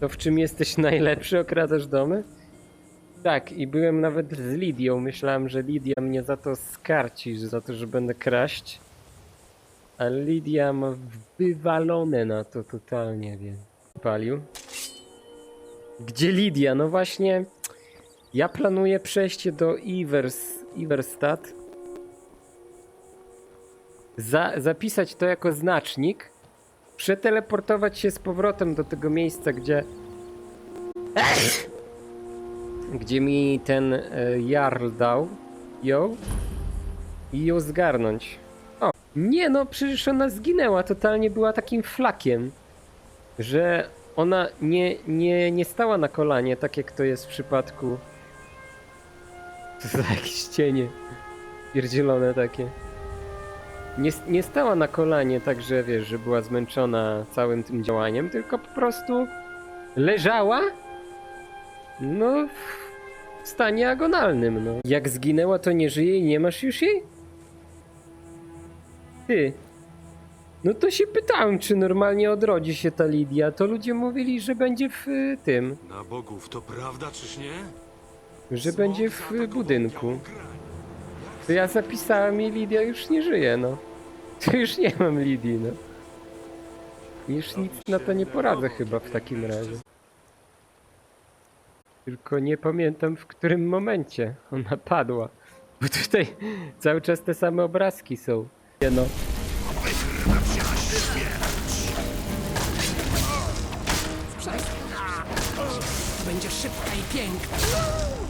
To w czym jesteś najlepszy, okradasz domy? Tak, i byłem nawet z Lidią. Myślałem, że Lidia mnie za to skarci, za to, że będę kraść. Ale Lidia ma wywalone na to totalnie, więc palił. Gdzie Lidia? No właśnie, ja planuję przejście do Ivers, Iverstad. Za, zapisać to jako znacznik. Przeteleportować się z powrotem do tego miejsca, gdzie. Gdzie mi ten e, Jarl dał ją i ją zgarnąć. O, nie no, przecież ona zginęła, totalnie była takim flakiem, że ona nie, nie, nie stała na kolanie, tak jak to jest w przypadku. To są jakieś cienie pierdzielone takie. Nie, nie stała na kolanie, tak że wiesz, że była zmęczona całym tym działaniem, tylko po prostu leżała no, w stanie agonalnym, no. Jak zginęła, to nie żyje i nie masz już jej? Ty. No to się pytałem, czy normalnie odrodzi się ta Lidia. To ludzie mówili, że będzie w y, tym, Na bogów to prawda, czyż nie? że będzie w y, budynku. To ja zapisałem i Lidia już nie żyje, no. To już nie mam Lidii, no. Już nic na to nie poradzę chyba w takim razie. Tylko nie pamiętam w którym momencie ona padła. Bo tutaj cały czas te same obrazki są. Nie no. Będzie szybka i piękna.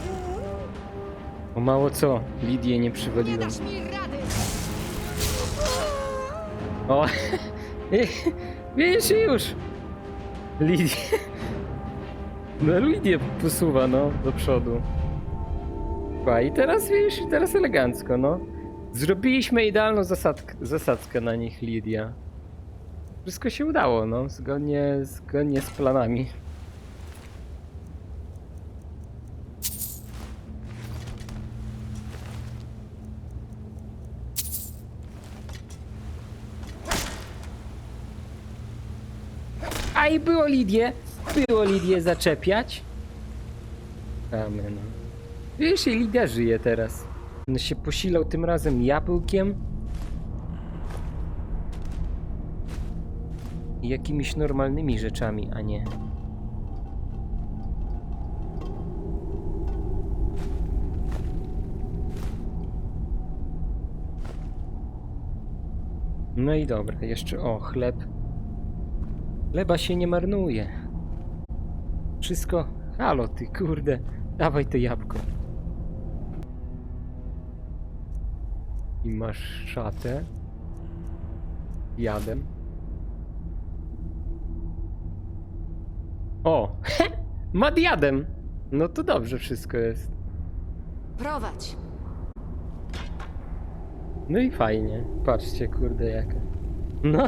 O mało co, Lidię nie przywaliłem. dasz mi rady! O! Wiesz już! Lidię. No Lidię posuwa, no, do przodu. Pa, i teraz wiesz, i teraz elegancko, no. Zrobiliśmy idealną zasadkę, zasadzkę na nich, Lidia. Wszystko się udało, no, zgodnie, zgodnie z planami. A i było Lidię, było Lidię zaczepiać. Amen. Wiesz, i Lidia żyje teraz. On się posilał tym razem jabłkiem. I jakimiś normalnymi rzeczami, a nie. No i dobra, jeszcze o, chleb. Chleba się nie marnuje. Wszystko. Halo ty, kurde. Dawaj to jabłko. I masz szatę. Jadem. O! Ma diadem! No to dobrze wszystko jest. Prowadź! No i fajnie. Patrzcie, kurde jaka. No.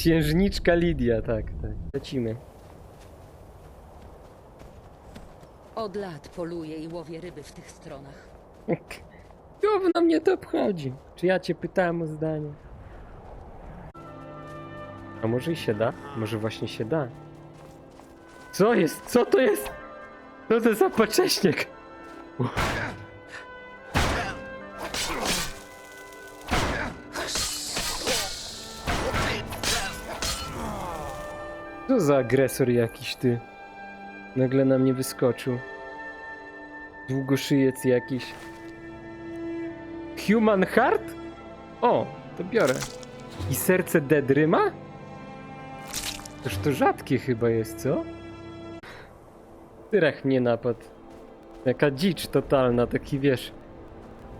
Księżniczka Lidia, tak, tak. Lecimy. Od lat poluję i łowię ryby w tych stronach. Gówno mnie to obchodzi. Czy ja cię pytałem o zdanie? A może i się da? Może właśnie się da? Co jest? Co to jest? Co to za pocześniek? Co za agresor jakiś ty? Nagle na mnie wyskoczył. Długoszyjec jakiś. Human Heart? O, to biorę. I serce Dedryma? Toż to rzadkie chyba jest, co? Tyrach mnie napadł. Jaka dzicz totalna, taki wiesz.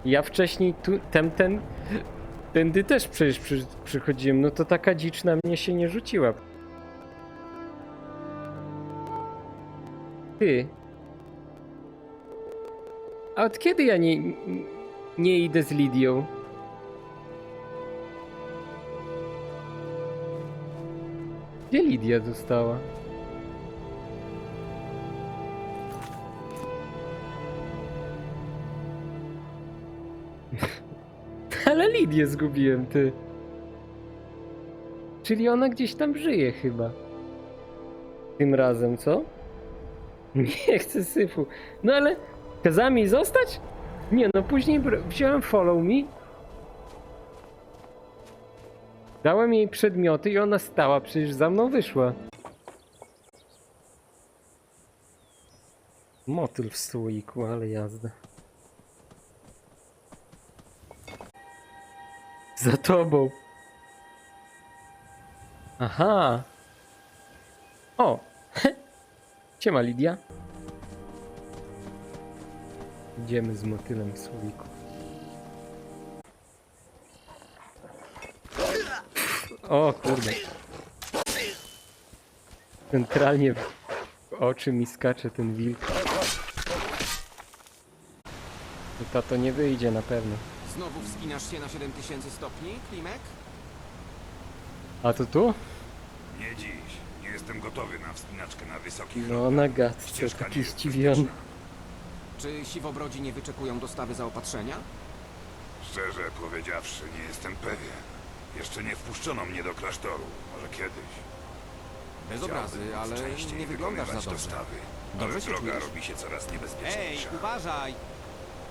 Ja wcześniej tu, ten, ten, tędy też przecież przy, przychodziłem, no to taka dzicz na mnie się nie rzuciła. Ty. A od kiedy ja nie, nie idę z Lidią? Gdzie Lidia została? Ale Lidię zgubiłem, ty. Czyli ona gdzieś tam żyje chyba. Tym razem, co? Nie chcę syfu. No ale kazała mi zostać? Nie, no później wziąłem follow me. Dałem jej przedmioty i ona stała, przecież za mną wyszła. Motyl w słoiku, ale jazda. Za tobą. Aha. O. Siema Lidia. Idziemy z motylem w słoiku. O kurde. Centralnie w oczy mi skacze ten wilk. To to nie wyjdzie na pewno. Znowu wspinasz się na 7000 stopni, Klimek? A to tu? Nie dziś. Jestem gotowy na wspinaczkę na wysokich No na gadce, Ścieżka taki jest zdziwiony. Czy siwobrodzi nie wyczekują dostawy zaopatrzenia? Szczerze powiedziawszy, nie jestem pewien. Jeszcze nie wpuszczono mnie do klasztoru. Może kiedyś. Bez obrazy, ale częściej nie wyglądasz za wykonywać dobrze. dostawy. Dobrze Ale się droga czujesz? robi się coraz Ej, niebezpieczniejsza. uważaj!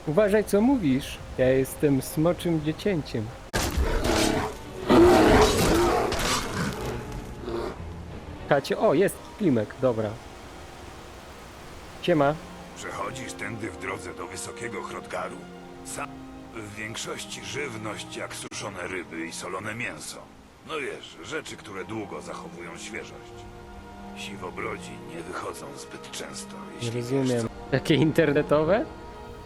Uważaj co mówisz. Ja jestem smoczym dziecięciem. Kacie, o jest Klimek, dobra. Siema. Przechodzisz tędy w drodze do wysokiego Hrodgaru. Sam w większości żywność jak suszone ryby i solone mięso. No wiesz, rzeczy, które długo zachowują świeżość. Siwobrodzi nie wychodzą zbyt często, Nie jeśli wiesz, rozumiem. Takie internetowe?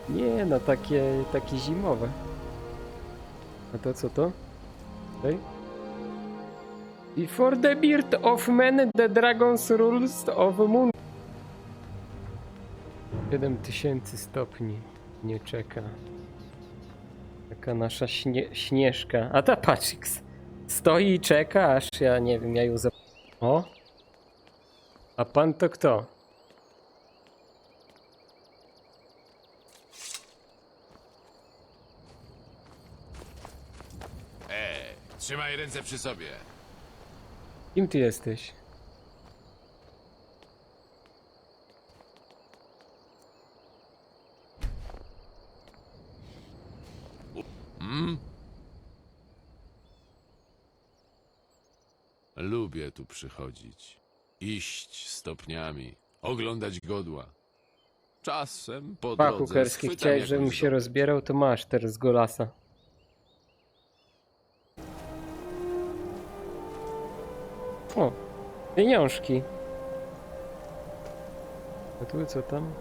Nie, no takie, takie zimowe. A to co to? Tutaj? Before the birth of man, the dragons rules of moon. 7000 stopni. Nie czeka. Taka nasza śnie śnieżka. A ta Patrix stoi i czeka, aż ja nie wiem, ja ją zap... O! A pan to kto? Ej, trzymaj ręce przy sobie. Kim ty jesteś? Hmm? Lubię tu przychodzić. Iść stopniami, oglądać godła. Czasem po Pachu drodze Kerski, schwytam chciałeś, żebym się rozbierał, to masz teraz golasa. O, pieniążki. A tu co tam?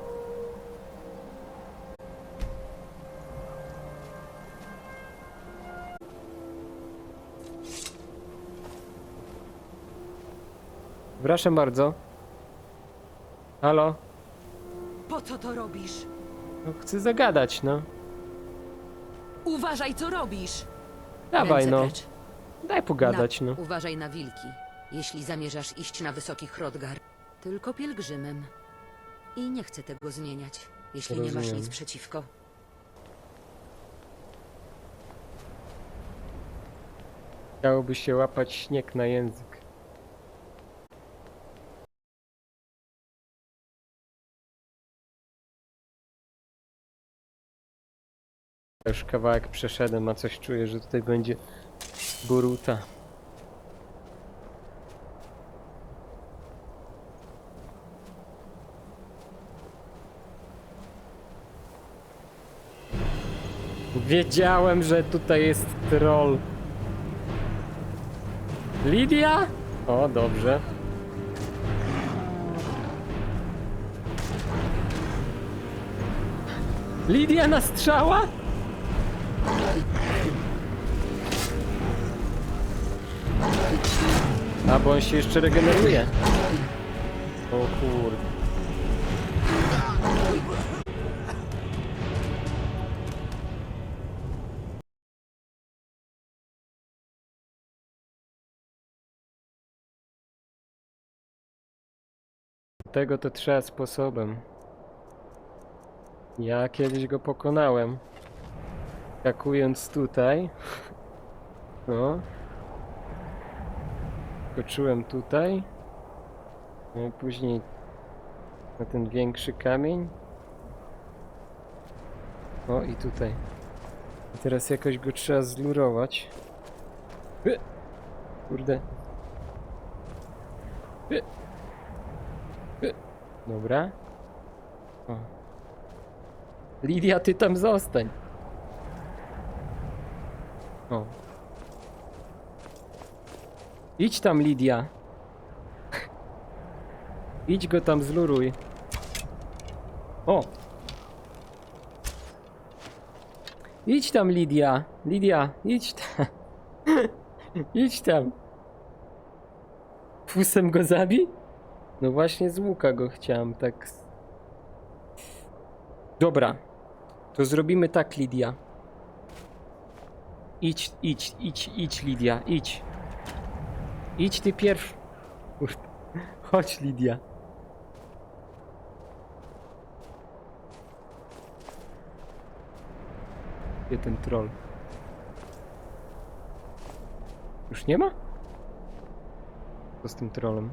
Przepraszam bardzo. Halo? Po co to robisz? No, chcę zagadać, no. Uważaj, co robisz! Dawaj, Ręce no. precz. Daj pogadać, na... no. Uważaj na wilki, jeśli zamierzasz iść na wysoki Hrodgar. Tylko pielgrzymem. I nie chcę tego zmieniać, jeśli nie masz Rozumiem. nic przeciwko. Chciałoby się łapać śnieg na język. Już kawałek przeszedłem, a coś czuję, że tutaj będzie buruta. Wiedziałem, że tutaj jest troll. Lidia? O, dobrze. Lidia na strzała? A, bo on się jeszcze regeneruje. O kurde. Tego to trzeba sposobem. Ja kiedyś go pokonałem. Skakując tutaj. No. Skoczyłem tutaj. No i później na ten większy kamień. O i tutaj. I teraz jakoś go trzeba zlurować. Kurde. Dobra. O. Lidia, ty tam zostań. O. Idź tam, Lidia. Idź go tam zluruj. O! Idź tam, Lidia. Lidia, idź tam. idź tam. Fusem go zabi? No właśnie z łuka go chciałem tak. Dobra. To zrobimy tak, Lidia. Idź, idź, idź, idź, Lidia, idź. Idź ty pierwszy. Kurde. Chodź, Lidia. Gdzie ten troll? Już nie ma? Co z tym trollem?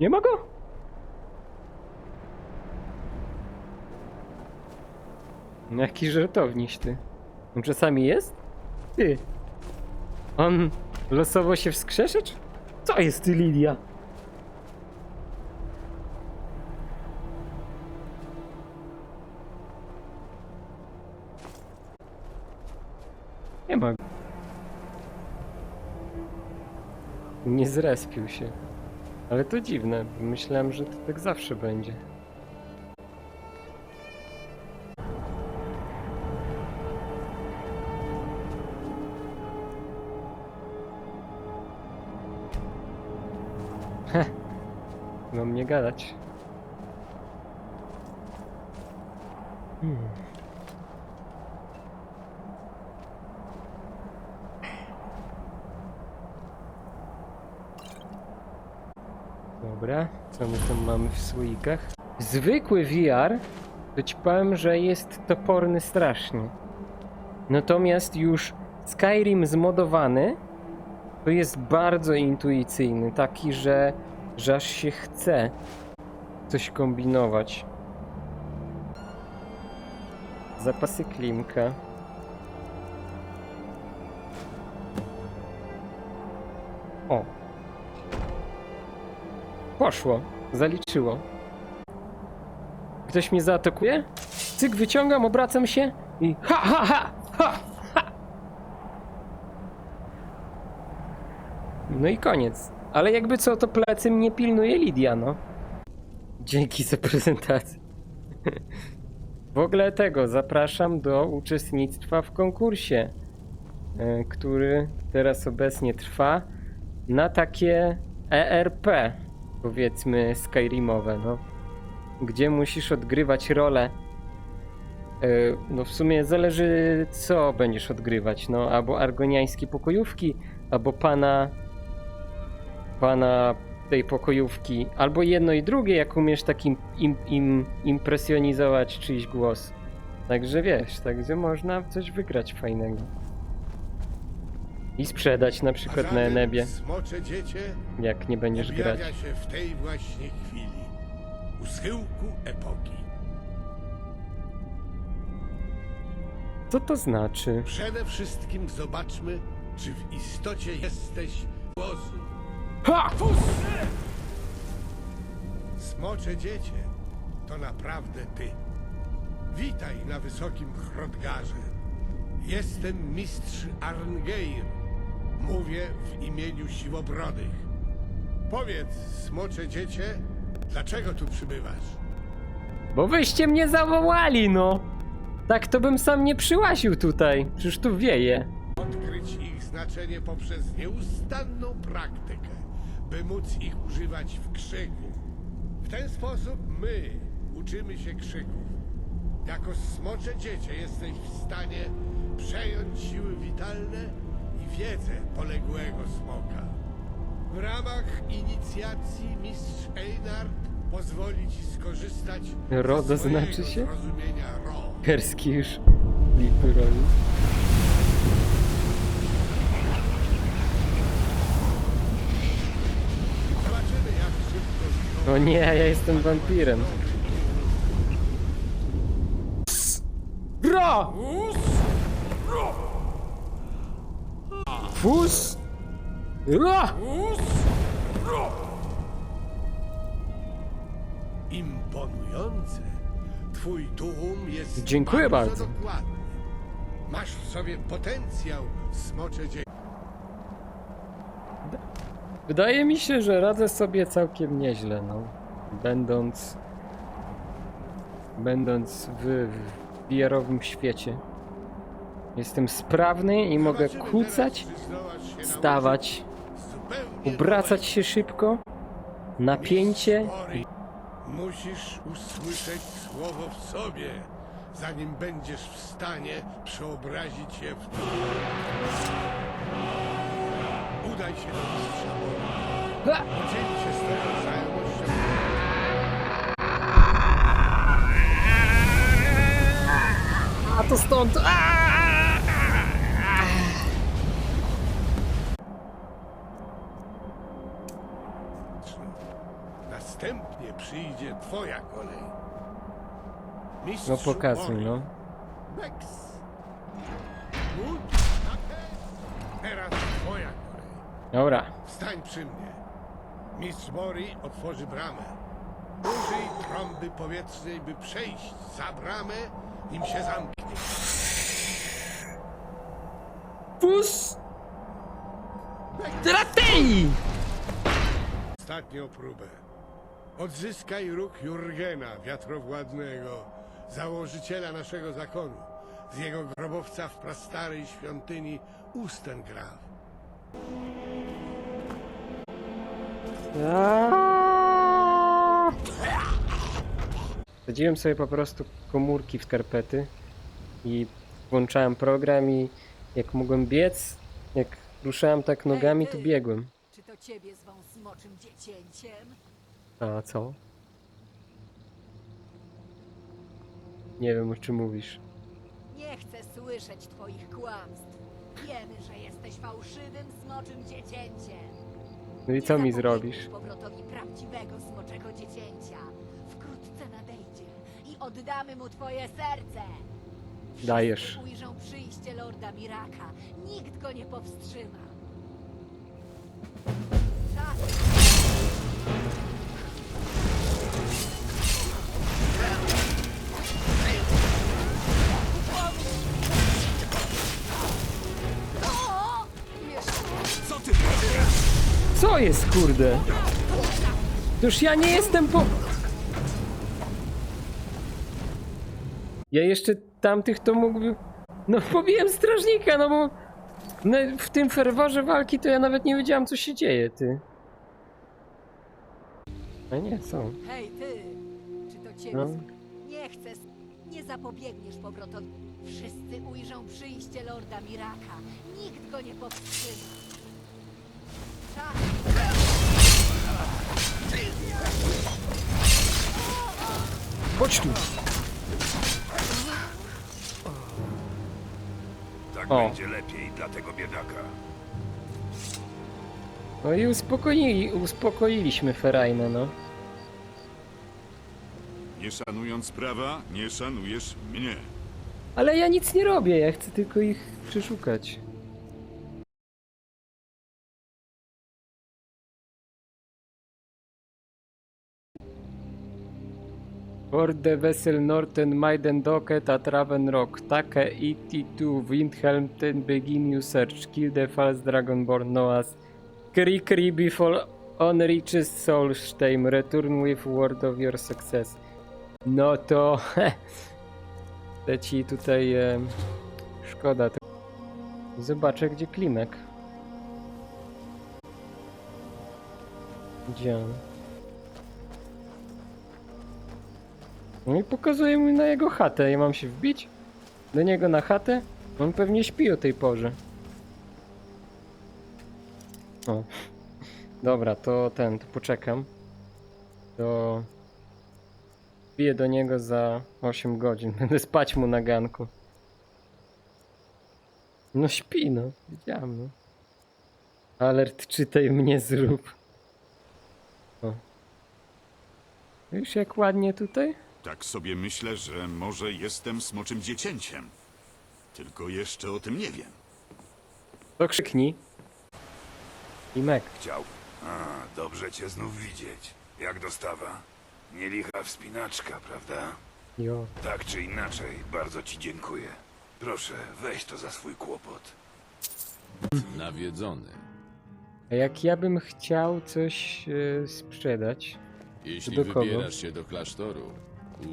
Nie ma go? No Jaki żartowniś ty. On czasami jest? Ty. On losowo się wskrzeszy? czy- Co jest ty, Lidia? Nie ma. go. Nie zrespił się. Ale to dziwne. Myślałem, że to tak zawsze będzie. Heh. Mam nie gadać. Hmm. Dobra, co my tam mamy w słoikach? Zwykły VR, to ci powiem, że jest toporny strasznie. Natomiast już Skyrim zmodowany to jest bardzo intuicyjny, taki, że, że aż się chce coś kombinować. Zapasy klimka. Poszło. Zaliczyło. Ktoś mnie zaatakuje? Cyk, wyciągam, obracam się i ha, ha, ha, ha, ha. No i koniec. Ale jakby co, to plecy mnie pilnuje Lidia, no. Dzięki za prezentację. W ogóle tego zapraszam do uczestnictwa w konkursie, e, który teraz obecnie trwa na takie ERP, powiedzmy Skyrimowe, no. Gdzie musisz odgrywać rolę. e, No w sumie zależy co będziesz odgrywać, no albo argoniańskie pokojówki, albo pana pana tej pokojówki, albo jedno i drugie, jak umiesz takim im, im, impresjonizować czyjś głos. Także wiesz, także można coś wygrać fajnego. I sprzedać na przykład na Enebie, Smocze dziecię jak nie będziesz grać. objawia się w tej właśnie chwili, u schyłku epoki. Co to znaczy? Przede wszystkim zobaczmy, czy w istocie jesteś głosu. Ha! Smocze dziecię, to naprawdę ty. Witaj na wysokim Hrodgarze. Jestem mistrz Arngeir. Mówię w imieniu Siwobrodych. Powiedz, smocze dziecię, dlaczego tu przybywasz? Bo wyście mnie zawołali, no! Tak to bym sam nie przyłaził tutaj. Przecież tu wieje. Odkryć ich znaczenie poprzez nieustanną praktykę, by móc ich używać w krzyku. W ten sposób my uczymy się krzyków. Jako smocze dziecię jesteś w stanie przejąć siły witalne wiedzę poległego smoka. W ramach inicjacji mistrz Einard pozwoli ci skorzystać Ro ze znaczy się? zrozumienia Ro. Kerski już lipy robi. O no nie, ja jestem wampirem. Gro! Ro! Fus! Ra! Imponujące. Twój tłum jest Dziękuję bardzo. dokładny. Masz w sobie potencjał smocze dzie... Wydaje mi się, że radzę sobie całkiem nieźle, no. Będąc... Będąc w, w VR-owym świecie. Jestem sprawny i mogę kucać, stawać, obracać się szybko, napięcie. Musisz usłyszeć słowo w sobie, zanim będziesz w stanie przeobrazić je w Udaj się do mistrza znajomością. A to stąd! Twoja kolej. Mistrz No pokazuj, no. Vex. Gut, Take. Teraz twoja kolej. Dobra. Stań przy mnie. Mistrz Mori otworzy bramę. Użyj trąby powietrznej, by przejść za bramę, nim się zamknie. Fus! Tratei! Ostatnią próbę. Odzyskaj róg Jurgena, wiatrowładnego, założyciela naszego zakonu, z jego grobowca w prastarej świątyni Ustengraf. Wsadziłem sobie po prostu komórki w skarpety i włączałem program i jak mogłem biec, jak ruszałem tak nogami, to biegłem. Czy to ciebie zwą smoczym dziecięciem? A co? Nie wiem o czym mówisz. Nie chcę słyszeć twoich kłamstw. Wiemy, że jesteś fałszywym smoczym dziecięciem. No i Nie co mi zapobiegniesz zrobisz? powrotowi prawdziwego smoczego dziecięcia. Wkrótce nadejdzie i oddamy mu twoje serce. Wszyscy Dajesz. ujrzą przyjście Lorda Miraka. Nikt go nie powstrzyma. Tak, Co jest kurde? Toż ja nie jestem po... Ja jeszcze tamtych to mógłbym... No pobiłem strażnika, no bo... No, w tym ferworze walki to ja nawet nie wiedziałem co się dzieje, ty. A nie, są. Hej ty! Czy to ciebie? No. Nie chcę. s- Nie zapobiegniesz powrotowi. Wszyscy ujrzą przyjście Lorda Miraka. Nikt go nie powstrzyma. Chodź tu! Tak O. będzie lepiej dla tego biedaka. No i uspokoili, uspokoiliśmy Ferajnę, no. Nie szanując prawa, nie szanujesz mnie. Ale ja nic nie robię, ja chcę tylko ich przeszukać. Orde Wessel Norten Maiden Docket at Raven Rock Take ET2 Windhelm Ten Begin You Search Kill the False Dragonborn Noas. Kri Kri Before on reaches Solstheim Return with word of your success. No to leci tutaj e, szkoda. Te- Zobaczę gdzie Klimek. Gdzie on? No i pokazuje mi na jego chatę. Ja mam się wbić? Do niego na chatę? On pewnie śpi o tej porze. O. Dobra, to ten, to poczekam. To... Wbiję do niego za 8 godzin. Będę spać mu na ganku. No śpi, no. Wiedziałem, no. Alert czytaj mnie zrób. O. Wiesz jak ładnie tutaj? Tak sobie myślę, że może jestem smoczym dziecięciem. Tylko jeszcze o tym nie wiem. To krzyknij. Imek. Chciał. A, dobrze cię znów widzieć. Jak dostawa? Nie licha wspinaczka, prawda? Jo. Tak czy inaczej, bardzo ci dziękuję. Proszę, weź to za swój kłopot. Nawiedzony. A jak ja bym chciał coś e, sprzedać? Jeśli Do kogo? wybierasz się do klasztoru,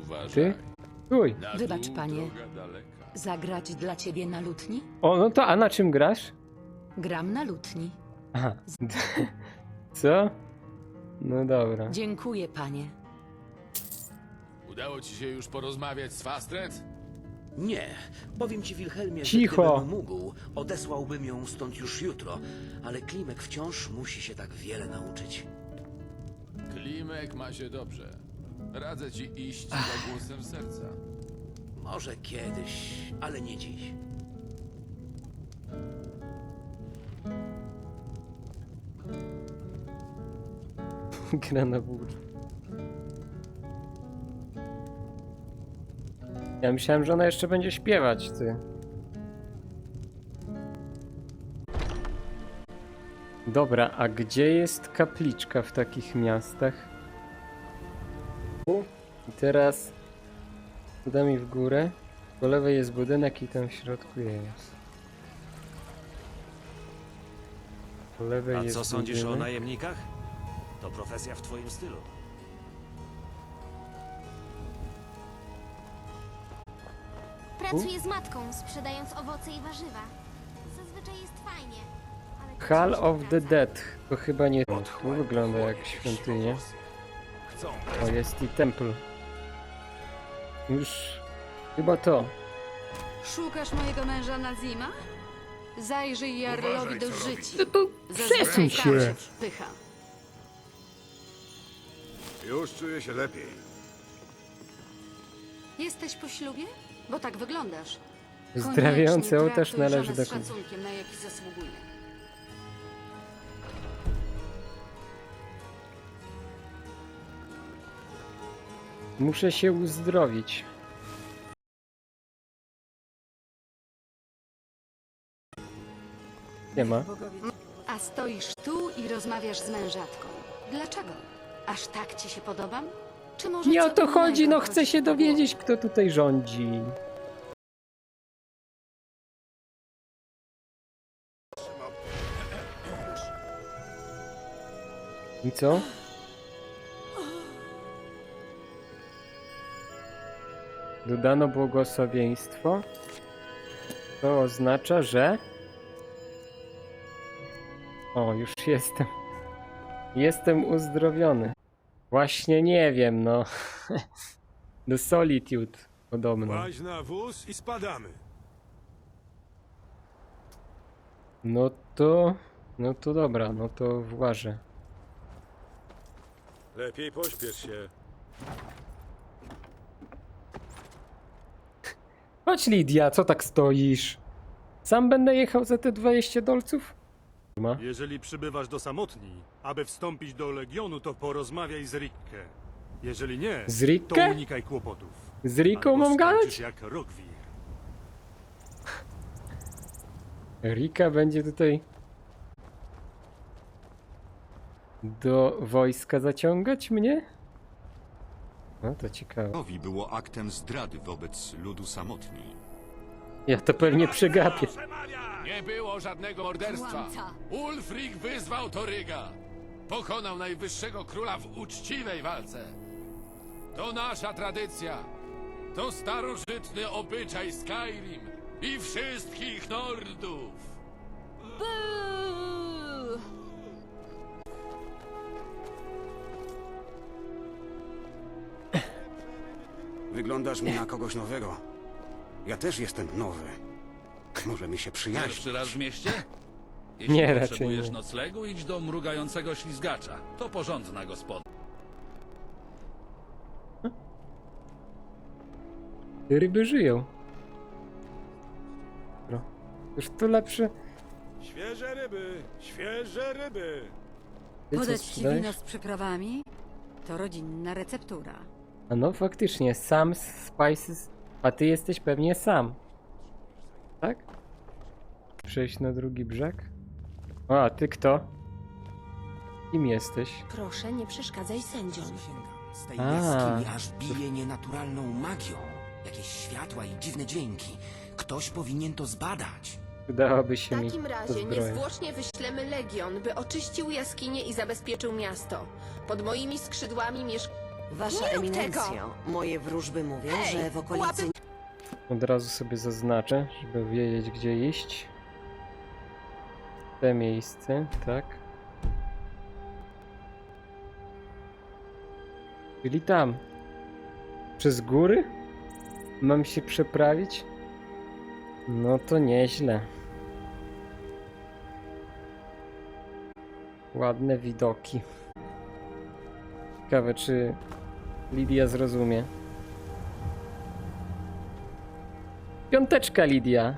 uważaj. Ty? Uj. Na Wybacz, dół panie. droga daleka. Zagrać dla ciebie na lutni? O, no to a na czym grasz? Gram na lutni. Aha. Co? No dobra. Dziękuję, panie. Udało ci się już porozmawiać z Fastred? Nie, powiem ci Wilhelmie, Cicho. że gdybym mógł, odesłałbym ją stąd już jutro, ale Klimek wciąż musi się tak wiele nauczyć. Klimek ma się dobrze. Radzę ci iść za głosem serca. Może kiedyś, ale nie dziś. Gra na wór. Ja myślałem, że ona jeszcze będzie śpiewać, ty. Dobra, a gdzie jest kapliczka w takich miastach? I teraz udamy w górę. Po lewej jest budynek i tam w środku jest. Po lewej A jest co sądzisz o najemnikach? To profesja w twoim stylu. Pracuję z matką, sprzedając owoce i warzywa. Zazwyczaj jest fajnie. ale to Hall of the. Dead. To chyba nie to. Tu wygląda jak świątynia. Chcą O, jest i templ. Już chyba to. Szukasz mojego męża Nazima? Zajrzyj Jarlowi do życi. Przesuń się! Pycha. Już czuję się lepiej. Jesteś po ślubie? Bo tak wyglądasz. Zdrawiający Koniecznie ołtarz traktuj należy żonę do z końca. szacunkiem, na jaki zasługuje. Muszę się uzdrowić. Nie ma. A stoisz tu i rozmawiasz z mężatką. Dlaczego? Aż tak ci się podobam? Czy może Nie co o to innego chodzi, no chodzi chcę się dowiedzieć, kto tutaj rządzi. I co? Dodano błogosławieństwo. To oznacza, że... O, już jestem. Jestem uzdrowiony. Właśnie nie wiem, no. Do Solitude podobno. Łaź na wóz i spadamy. No to... No to dobra, no to włażę. Lepiej pośpiesz się. Chodź Lidia, co tak stoisz? Sam będę jechał za te 20 dolców? Ma. Jeżeli przybywasz do samotni, aby wstąpić do Legionu, to porozmawiaj z Rickę. Jeżeli nie, Z to Rickę? unikaj kłopotów. Z Riką Albo mam skończysz gadać? jak Rogwir. Rika będzie tutaj... Do wojska zaciągać mnie? No to ciekawe. Owi było aktem zdrady wobec ludu samotni. Ja to pewnie przegapię. Nie było żadnego morderstwa. Kłamca. Ulfric wyzwał Toryga. Pokonał najwyższego króla w uczciwej walce. To nasza tradycja. To starożytny obyczaj Skyrim i wszystkich Nordów. Wyglądasz mi na kogoś nowego. Ja też jestem nowy. Możemy się przyjaźnić. Pierwszy raz w mieście? Nie, raczej potrzebujesz nie. noclegu, idź do mrugającego ślizgacza. To porządna gospoda. Ryby żyją. Dobra. Już to lepsze. Świeże ryby, świeże ryby. Podać ci sprzedajesz? wino z przyprawami? To rodzinna receptura. A no faktycznie, sam Spices, a ty jesteś pewnie sam. Tak? Przejść na drugi brzeg? O, a ty kto? Kim jesteś? Proszę, nie przeszkadzaj sędziom. Z tej A. jaskini aż bije nienaturalną magią. Jakieś światła i dziwne dźwięki. Ktoś powinien to zbadać. Udałoby się W mi takim razie niezwłocznie wyślemy legion, by oczyścił jaskinię i zabezpieczył miasto. Pod moimi skrzydłami mieszka... Wasza Nie rób eminencjo, tego! moje wróżby mówią, Ej, że w okolicy łapy- Od razu sobie zaznaczę, żeby wiedzieć gdzie iść. Te miejsce, tak. Czyli tam. Przez góry? Mam się przeprawić? No to nieźle. Ładne widoki. Ciekawe, czy Lidia zrozumie. Piąteczka, Lidia.